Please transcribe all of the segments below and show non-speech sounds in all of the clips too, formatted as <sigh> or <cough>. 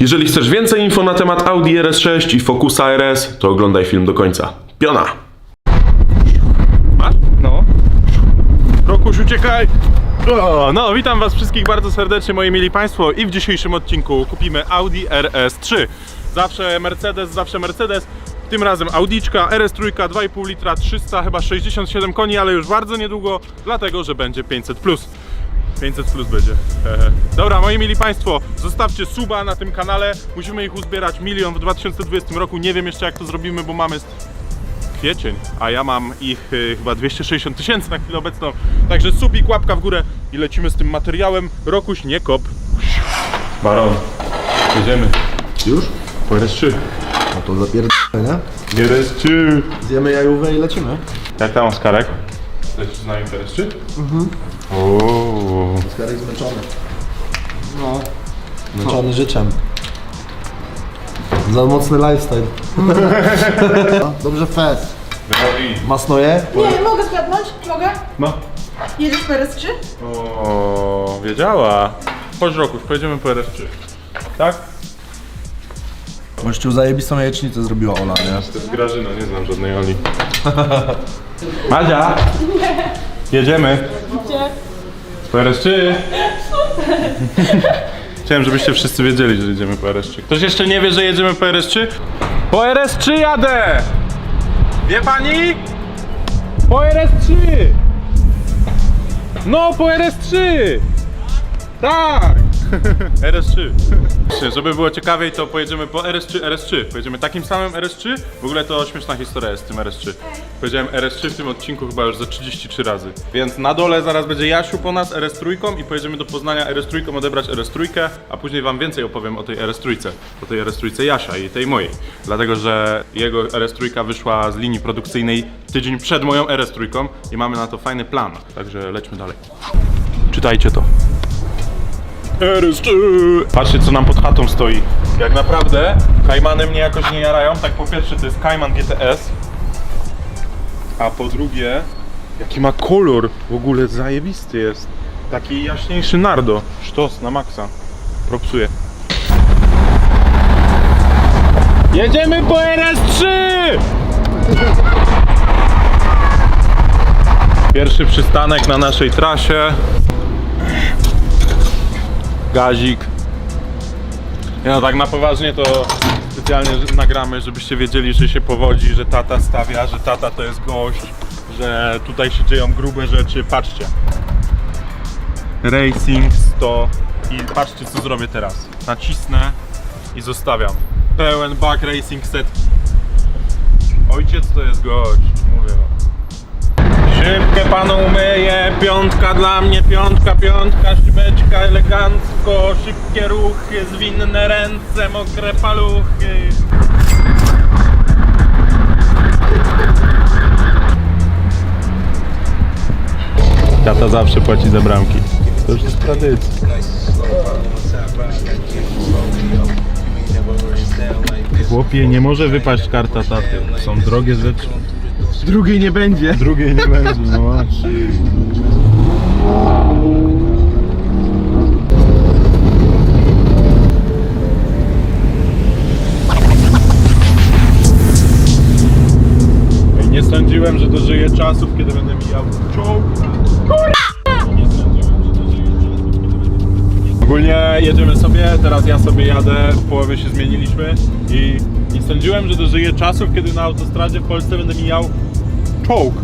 Jeżeli chcesz więcej info na temat Audi RS6 i Focusa RS, to oglądaj film do końca. Piona! Masz? No. Rokuś, uciekaj! No, witam was wszystkich bardzo serdecznie, moi mili państwo i w dzisiejszym odcinku kupimy Audi RS3. Zawsze Mercedes, zawsze Mercedes. Tym razem Audiczka RS3 2,5 litra 300 chyba 67 koni, ale już bardzo niedługo, dlatego że będzie 500 plus. 500 plus będzie. Dobra, moi mili Państwo, zostawcie suba na tym kanale. Musimy ich uzbierać milion w 2020 roku. Nie wiem jeszcze jak to zrobimy, bo mamy kwiecień, a ja mam ich y, chyba 260 tysięcy na chwilę obecną. Także subik, łapka w górę i lecimy z tym materiałem. Rokuś, nie kop. Baron, jedziemy. Już? Po RS3. No to zapierdolę, nie? RS3. Zjemy jajówę i lecimy. Jak tam Oskarek? Lecisz z nami w RS3? Mhm. Oskarek zmęczony. No. Zmęczony życiem. Za mocny lifestyle. No, <laughs> Dobrze fest. Masnoje? Nie, mogę zgadnąć? Mogę? No. Jedziesz w RS3? O, wiedziała. Chodź Rokuś, pojedziemy po RS3. Tak? Gościu zajebistą jajecznicę zrobiła Ola, nie? To jest Grażyna, nie znam żadnej Oli. <laughs> Madzia! Jedziemy. Gdzie? Po RS3. Chciałem, żebyście wszyscy wiedzieli, że jedziemy po RS3. Ktoś jeszcze nie wie, że jedziemy po RS3? Po RS3 jadę! Wie pani? Po RS3! No, po RS3! Tak! <laughs> RS3. Żeby było ciekawiej, to pojedziemy po RS3, RS3. Pojedziemy takim samym RS3. W ogóle to śmieszna historia jest z tym RS3. Powiedziałem RS3 w tym odcinku chyba już za 33 razy. Więc na dole zaraz będzie Jasiu po nas RS3 i pojedziemy do Poznania RS3 odebrać RS3, a później wam więcej opowiem o tej RS3. O tej RS3 Jasia i tej mojej. Dlatego, że jego RS3 wyszła z linii produkcyjnej tydzień przed moją RS3 i mamy na to fajny plan. Także lećmy dalej. Czytajcie to. RS3. Patrzcie co nam pod chatą stoi. Jak naprawdę Kajmany mnie jakoś nie jarają. Tak po pierwsze to jest Kajman GTS. A po drugie jaki ma kolor. W ogóle zajebisty jest. Taki jaśniejszy nardo. Sztos na maksa. Propsuje. Jedziemy po RS3! Pierwszy przystanek na naszej trasie gazik. Nie no, tak na poważnie to specjalnie nagramy, żebyście wiedzieli, że się powodzi, że tata stawia, że tata to jest gość, że tutaj się dzieją grube rzeczy. Patrzcie. Racing 100 i patrzcie co zrobię teraz. Nacisnę i zostawiam. Pełen bak racing set. Ojciec to jest gość. Szybkę panu umyję, piątka dla mnie, piątka, piątka, szybeczka, elegancko, szybkie ruchy, zwinne ręce, mokre paluchy. Tata zawsze płaci za bramki. To już jest tradycja. Chłopie, nie może wypaść karta taty. Są drogie rzeczy. Drugiej nie będzie. Drugiej nie będzie, no właśnie. Sądziłem, że dożyję czasów, kiedy będę mijał czołg. Nie sądziłem, że dożyję czasów, kiedy będę Ogólnie jedziemy sobie, teraz ja sobie jadę, w połowie się zmieniliśmy i nie sądziłem, że dożyję czasów, kiedy na autostradzie w Polsce będę mijał czołg.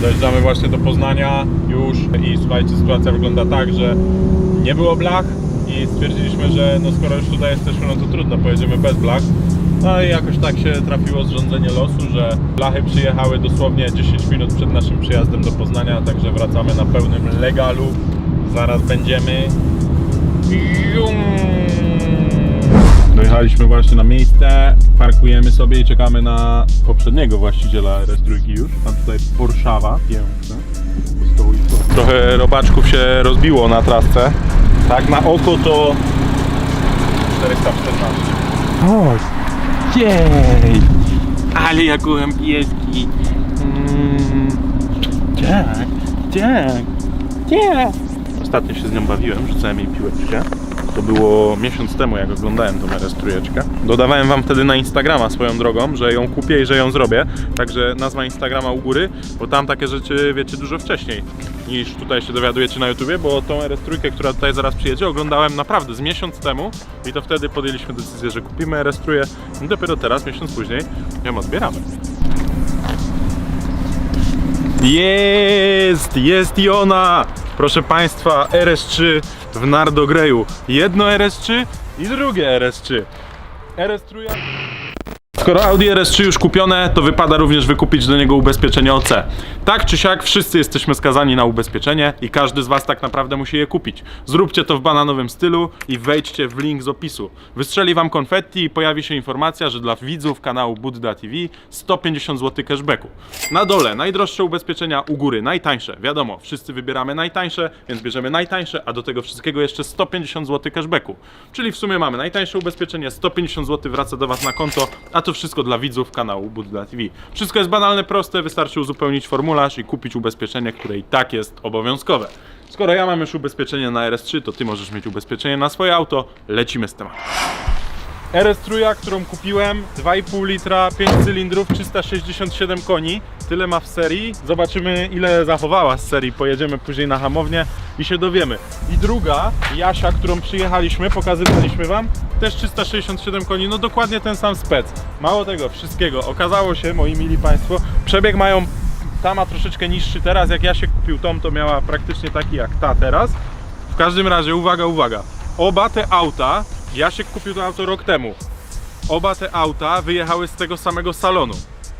Dojeżdżamy właśnie do Poznania już i słuchajcie, sytuacja wygląda tak, że nie było blach i stwierdziliśmy, że no skoro już tutaj jesteśmy, no to trudno, pojedziemy bez blach. No i jakoś tak się trafiło zrządzenie losu, że blachy przyjechały dosłownie 10 minut przed naszym przyjazdem do Poznania, także wracamy na pełnym legalu. Zaraz będziemy. Jum. Dojechaliśmy właśnie na miejsce, parkujemy sobie i czekamy na poprzedniego właściciela RS3 już. Tam tutaj Porszawa, piękne. Trochę robaczków się rozbiło na trasce. Tak na oko to 414. Chodź! Jej! Ale ja kocham pieski. Mm. Tak, tak, tak. Ostatnio się z nią bawiłem, rzucałem jej piłeczkę. To było miesiąc temu, jak oglądałem tą RS trójeczkę. Dodawałem wam wtedy na Instagrama swoją drogą, że ją kupię i że ją zrobię. Także nazwa Instagrama u góry, bo tam takie rzeczy wiecie dużo wcześniej niż tutaj się dowiadujecie na YouTubie, bo tą RS trójkę, która tutaj zaraz przyjedzie, oglądałem naprawdę z miesiąc temu i to wtedy podjęliśmy decyzję, że kupimy RS trójkę i dopiero teraz, miesiąc później, ją odbieramy. Jest, jest i ona! Proszę Państwa, RS3 w Nardogreju. Jedno RS3 i drugie RS3. RS3... Skoro Audi RS3 już kupione, to wypada również wykupić do niego ubezpieczenie OC. Tak czy siak, wszyscy jesteśmy skazani na ubezpieczenie i każdy z Was tak naprawdę musi je kupić. Zróbcie to w bananowym stylu i wejdźcie w link z opisu. Wystrzeli Wam konfetti i pojawi się informacja, że dla widzów kanału Budda TV 150 zł cashbacku. Na dole najdroższe ubezpieczenia, u góry najtańsze. Wiadomo, wszyscy wybieramy najtańsze, więc bierzemy najtańsze, a do tego wszystkiego jeszcze 150 zł cashbacku. Czyli w sumie mamy najtańsze ubezpieczenie, 150 zł wraca do Was na konto, a to wszystko dla widzów kanału Budda TV. Wszystko jest banalne, proste, wystarczy uzupełnić formularz i kupić ubezpieczenie, które i tak jest obowiązkowe. Skoro ja mam już ubezpieczenie na RS3, to Ty możesz mieć ubezpieczenie na swoje auto. Lecimy z tematem. RS3, którą kupiłem, 2,5 litra, 5 cylindrów, 367 koni. Tyle ma w serii. Zobaczymy ile zachowała z serii. Pojedziemy później na hamownię i się dowiemy. I druga, Jasia, którą przyjechaliśmy, pokazywaliśmy wam, też 367 koni, no dokładnie ten sam spec. Mało tego, wszystkiego. Okazało się, moi mili Państwo, przebieg mają, ta ma troszeczkę niższy teraz, jak ja się kupił tą, to miała praktycznie taki jak ta teraz. W każdym razie, uwaga, uwaga. Oba te auta, Jasiek kupił to auto rok temu. Oba te auta wyjechały z tego samego salonu,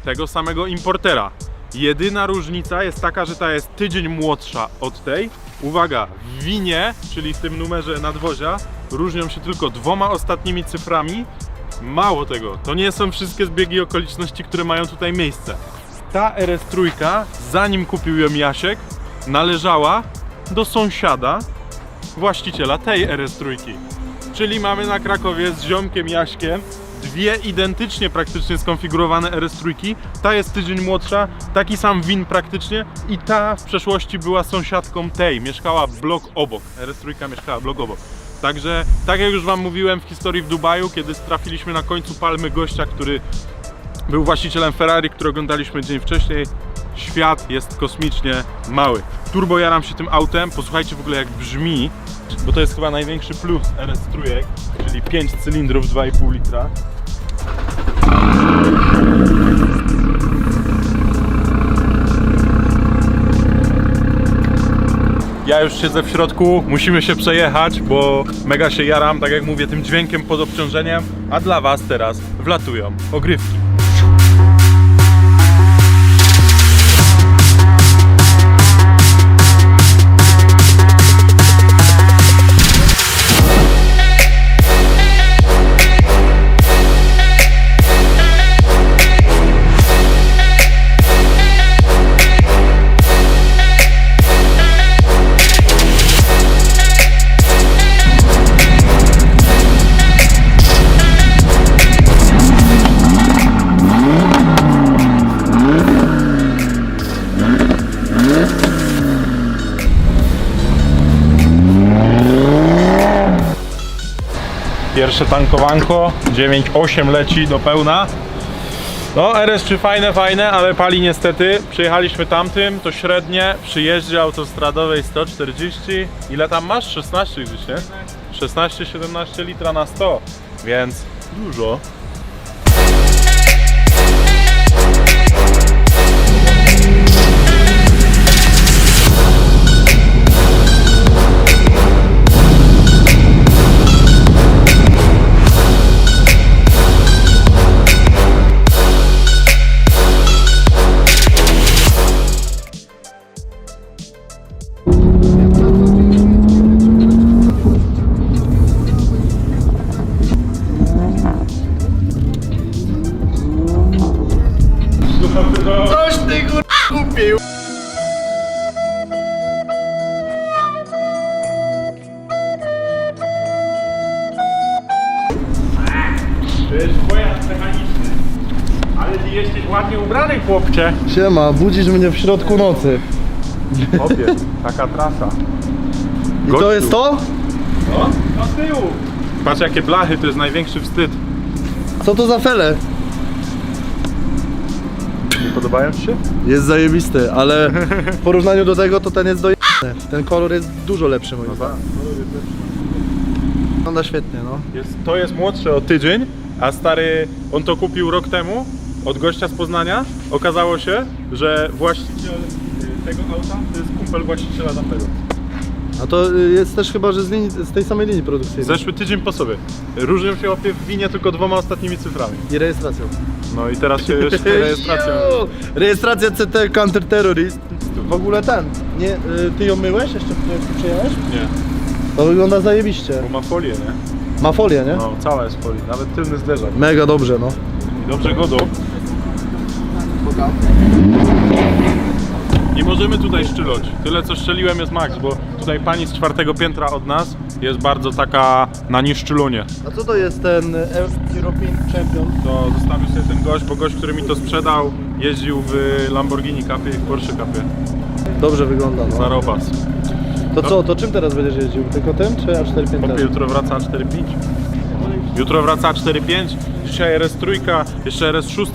tego samego importera. Jedyna różnica jest taka, że ta jest tydzień młodsza od tej. Uwaga, w winie, czyli w tym numerze nadwozia, różnią się tylko dwoma ostatnimi cyframi. Mało tego, to nie są wszystkie zbiegi okoliczności, które mają tutaj miejsce. Ta RS3, zanim kupił ją Jasiek, należała do sąsiada, właściciela tej RS3. Czyli mamy na Krakowie z ziomkiem Jaśkiem dwie identycznie praktycznie skonfigurowane RS3. Ta jest tydzień młodsza, taki sam win praktycznie i ta w przeszłości była sąsiadką tej, mieszkała blok obok. RS3 mieszkała blok obok. Także, tak jak już Wam mówiłem w historii w Dubaju, kiedy trafiliśmy na końcu palmy gościa, który był właścicielem Ferrari, który oglądaliśmy dzień wcześniej. Świat jest kosmicznie mały. Turbo jaram się tym autem, posłuchajcie w ogóle jak brzmi, bo to jest chyba największy plus RS3, czyli 5 cylindrów 2,5 litra. Ja już siedzę w środku, musimy się przejechać, bo mega się jaram, tak jak mówię, tym dźwiękiem pod obciążeniem, a dla Was teraz wlatują ogrywki. Pierwsze tankowanko, 9,8 leci do pełna. No, RS3 fajne, fajne, ale pali niestety. Przyjechaliśmy tamtym, to średnie przy jeździe autostradowej 140. Ile tam masz? 16 gdzieś, nie? 16-17 litra na 100, więc dużo. Ty kur... kupił! To jest pojazd mechaniczny. Ale ty jesteś ładnie ubrany, chłopcze. Siema, budzisz mnie w środku nocy. Obie, taka trasa. I to jest to? No, na tyłu. Patrz jakie blachy, to jest największy wstyd. Co to za fele? Nie podobają ci się? Jest zajebisty, ale w porównaniu do tego to ten jest dojebany. Ten kolor jest dużo lepszy moim zdaniem. Wygląda świetnie, no. Jest, to jest młodszy o tydzień, a stary, on to kupił rok temu od gościa z Poznania. Okazało się, że właściciel y, tego auta to jest kumpel właściciela tamtego. A to y, jest też chyba, że z, linii, z tej samej linii produkcyjnej. Zeszły tydzień po sobie. Różnią się opie w winie tylko dwoma ostatnimi cyframi. I rejestracją. No i teraz się <laughs> jeszcze rejestracją. Rejestracja CT Counterterrorist. W ogóle ten, nie, y, ty ją myłeś jeszcze, jak przyjechałeś? Nie, To wygląda zajebiście. bo ma folię, nie? Ma folię, nie? No, cała jest folia, nawet tylny zderzak. Mega dobrze, no. I dobrze godą. Nie możemy tutaj szczylać. Tyle co szczeliłem jest max, bo tutaj pani z czwartego piętra od nas jest bardzo taka na nieszczylunie. A co to jest ten European Champion? To zostawił sobie ten gość, bo gość, który mi to sprzedał, jeździł w Lamborghini Capie i w Porsche Capie. Dobrze wygląda, no. Zarobas. To co, to czym teraz będziesz jeździł? Tylko tym, czy A4 Popie, 5 jutro wraca 4.5. Jutro wraca 4.5, dzisiaj RS3, jeszcze RS6,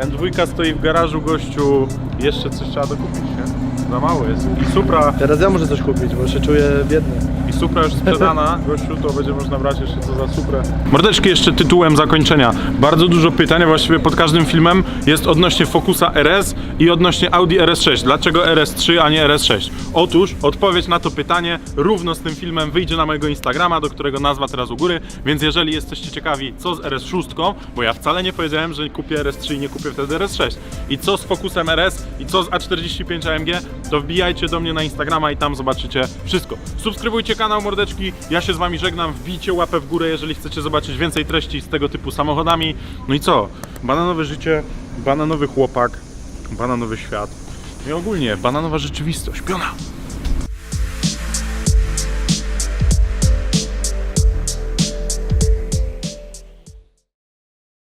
N2 stoi w garażu gościu, jeszcze coś trzeba dokupić, nie? Za mało jest. I Supra, Teraz ja muszę coś kupić, bo się czuję biedny. Supra już sprzedana, gościu, to będzie można brać jeszcze co za Suprę. Mordeczki jeszcze tytułem zakończenia. Bardzo dużo pytań, właściwie pod każdym filmem jest odnośnie Focusa RS i odnośnie Audi RS6. Dlaczego RS3, a nie RS6? Otóż odpowiedź na to pytanie równo z tym filmem wyjdzie na mojego Instagrama, do którego nazwa teraz u góry, więc jeżeli jesteście ciekawi co z RS6, bo ja wcale nie powiedziałem, że kupię RS3 i nie kupię wtedy RS6 i co z Focusem RS i co z A45 AMG, to wbijajcie do mnie na Instagrama i tam zobaczycie wszystko. Subskrybujcie kanał Mordeczki, ja się z wami żegnam, wbijcie łapę w górę, jeżeli chcecie zobaczyć więcej treści z tego typu samochodami. No i co? Bananowe życie, bananowy chłopak, bananowy świat. No i ogólnie bananowa rzeczywistość. Piona!